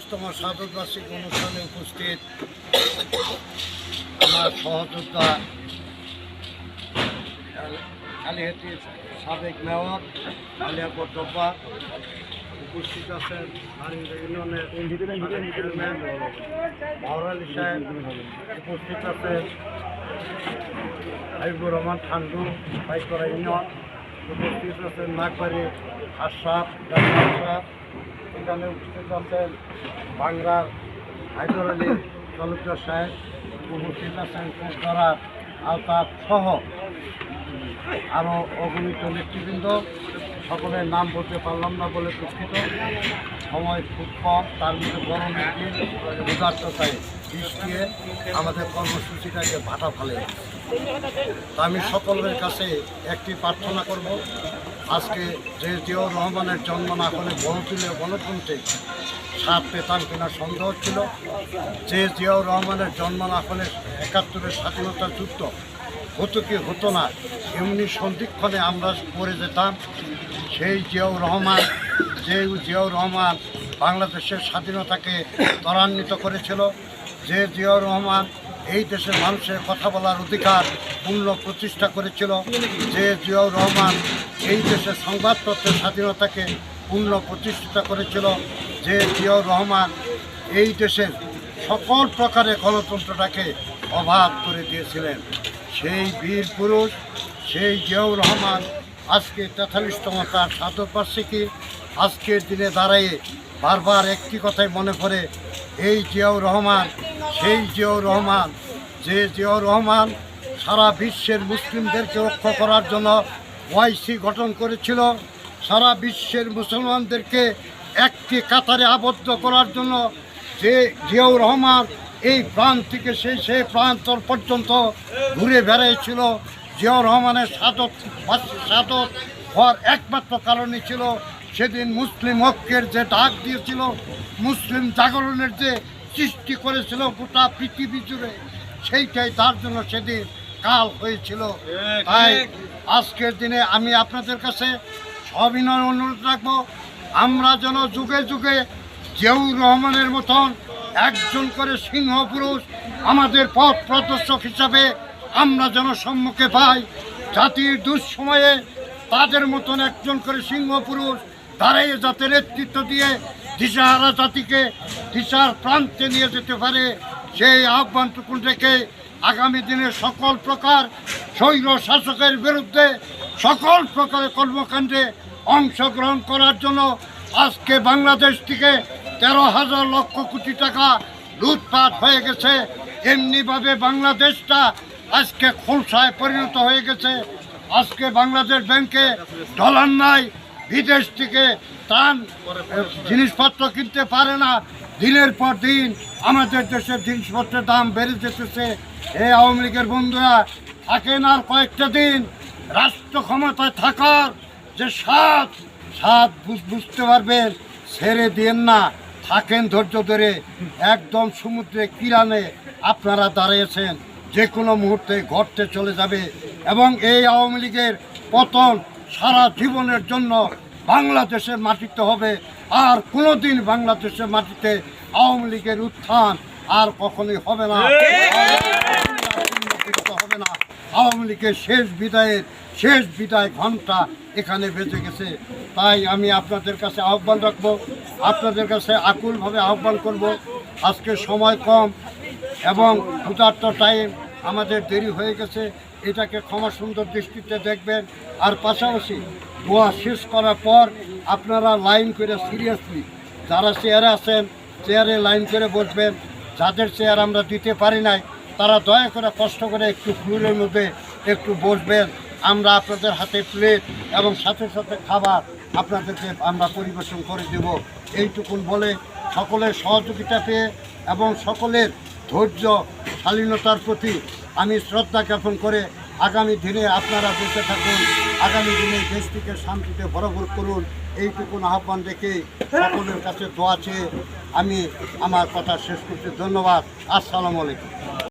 সাধক বার্ষিক অনুষ্ঠানে উপস্থিত আমার সহযোদ্ধা কালিহাতির সাবেক মেয়র আলিয়াপুর ডব্বা উপস্থিত আছেন উপস্থিত আছেন হাবিবুর রহমান ঠান্ডু পাইকরা ইউনিয়ন উপস্থিত আছেন নাগবাড়ি আশরাফ আশরাফ এখানে উপস্থিত আছেন বাংলার হায়দর আলী সাহেব উপস্থিত আছেন কোচধারার আলতাফ সহ আরও অগণিত নেতৃবৃন্দ। সকলের নাম বলতে পারলাম না বলে দুঃখিত। সময় খুব কম, তার মধ্যে গরমের দিন উদার্ততায় বিষ আমাদের কর্মসূচিটাকে ভাটা ফেলে। আমি সকলের কাছে একটি প্রার্থনা করব। আজকে যে জিয়াউর রহমানের জন্ম না হলে বহুতুলীয় গণতন্ত্রে সাপ পেতাম কিনা সন্দেহ ছিল। যে জিয়াউর রহমানের জন্ম না হলে একাত্তরের স্বাধীনতা যুদ্ধ হতো কি হতো না, এমনি সন্ধিক্ষণে আমরা পড়ে যেতাম। সেই জিয়াউর রহমান যে জিয়াউর রহমান বাংলাদেশের স্বাধীনতাকে ত্বরান্বিত করেছিল, যে জিয়াউর রহমান এই দেশের মানুষের কথা বলার অধিকার পূর্ণ প্রতিষ্ঠা করেছিল যে জিয়াউর রহমান এই দেশের সংবাদপত্রের স্বাধীনতাকে পূর্ণ প্রতিষ্ঠিত করেছিল যে জিয়াউর রহমান এই দেশের সকল প্রকারের গণতন্ত্রটাকে অভাব করে দিয়েছিলেন। সেই বীর পুরুষ, সেই জিয়াউর রহমান আজকে তেতাল্লিশতম তার সাধকবার্ষিকী আজকের দিনে দাঁড়িয়ে বারবার একটি কথাই মনে করে এই জিয়াউর রহমান সেই জিয়াউর রহমান, যে জিয়াউর রহমান সারা বিশ্বের মুসলিমদেরকে রক্ষা করার জন্য ওয়াইসি গঠন করেছিল, সারা বিশ্বের মুসলমানদেরকে একটি কাতারে আবদ্ধ করার জন্য যে জিয়াউর রহমান এই প্রান্ত থেকে সেই সেই প্রান্তর পর্যন্ত ঘুরে বেড়াইছিল। জিয়াউর রহমানের সাধক সাধক হওয়ার একমাত্র কারণই ছিল সেদিন মুসলিম ঐক্যের যে ডাক দিয়েছিল, মুসলিম জাগরণের যে সৃষ্টি করেছিল গোটা পৃথিবী জুড়ে সেইটাই তার জন্য সেদিন কাল হয়েছিল। তাই আজকের দিনে আমি আপনাদের কাছে সবিনয় অনুরোধ রাখব আমরা যেন যুগে যুগে জিয়াউর রহমানের মতন একজন করে সিংহ পুরুষ আমাদের পথ প্রদর্শক হিসাবে আমরা যেন সম্মুখে পাই জাতির দুঃসময়ে তাদের মতন একজন করে সিংহ পুরুষ দাঁড়িয়ে যাতে নেতৃত্ব দিয়ে দিশাহারা জাতিকে দিশার প্রান্তে নিয়ে যেতে পারে, সেই আহ্বানটুকু রেখে আগামী দিনে সকল প্রকার স্বৈর শাসকের বিরুদ্ধে সকল প্রকারের কর্মকাণ্ডে অংশগ্রহণ করার জন্য আজকে বাংলাদেশ থেকে তেরো হাজার লক্ষ কোটি টাকা লুটপাট হয়ে গেছে। এমনিভাবে বাংলাদেশটা আজকে খোলসায় পরিণত হয়ে গেছে। আজকে বাংলাদেশ ব্যাংকে ডলার নাই বিদেশ থেকে ত্রাণ জিনিসপত্র কিনতে পারে না। দিনের পর দিন আমাদের দেশের জিনিসপত্রের দাম বেড়ে যেতেছে। এই আওয়ামী লীগের বন্ধুরা, থাকেন আর কয়েকটা দিন রাষ্ট্র ক্ষমতায় থাকার যে স্বাদ বুঝ- বুঝতে পারবেন, ছেড়ে দিন না। থাকেন ধৈর্য ধরে, একদম সমুদ্রে কিরানে আপনারা দাঁড়িয়েছেন। যে কোনো মুহূর্তে ঘটতে চলে যাবে। এবং এই আওয়ামী লীগের পতন সারা জীবনের জন্য বাংলাদেশের মাটিতে হবে। আর কোনোদিন বাংলাদেশের মাটিতে আওয়ামী লীগের উত্থান আর কখনোই হবে না। হবে না। আওয়ামী লীগের শেষ বিদায়ের শেষ বিদায় ঘণ্টা এখানে বেঁচে গেছে। তাই আমি আপনাদের কাছে আহ্বান রাখব আপনাদের কাছে আকুলভাবে আহ্বান করব। আজকে সময় কম এবং ক্ষুধার্ত টাইম আমাদের দেরি হয়ে গেছে। এটাকে ক্ষমা সুন্দর দৃষ্টিতে দেখবেন। আর পাশাপাশি দোয়া শেষ করার পর আপনারা লাইন করে সিরিয়াসলি যারা চেয়ারে আছেন চেয়ারে লাইন করে বসবেন। যাদের চেয়ার আমরা দিতে পারি নাই, তারা দয়া করে কষ্ট করে একটু ফ্লুরের মধ্যে একটু বসবেন। আমরা আপনাদের হাতে প্লেট এবং সাথে সাথে খাবার আপনাদেরকে আমরা পরিবেশন করে দেব। এইটুকুন বলে সকলের সহযোগিতা পেয়ে এবং সকলের ধৈর্য, শালীনতার প্রতি আমি শ্রদ্ধা জ্ঞাপন করে আগামী দিনে আপনারা বেঁচে থাকুন। আগামী দিনে দেশটিকে শান্তিতে ভরভর করুন। এইটুকুন আহ্বান রেখে সকলের কাছে দোয়া চেয়ে আমি আমার কথা শেষ করছি। ধন্যবাদ। আসসালামু আলাইকুম।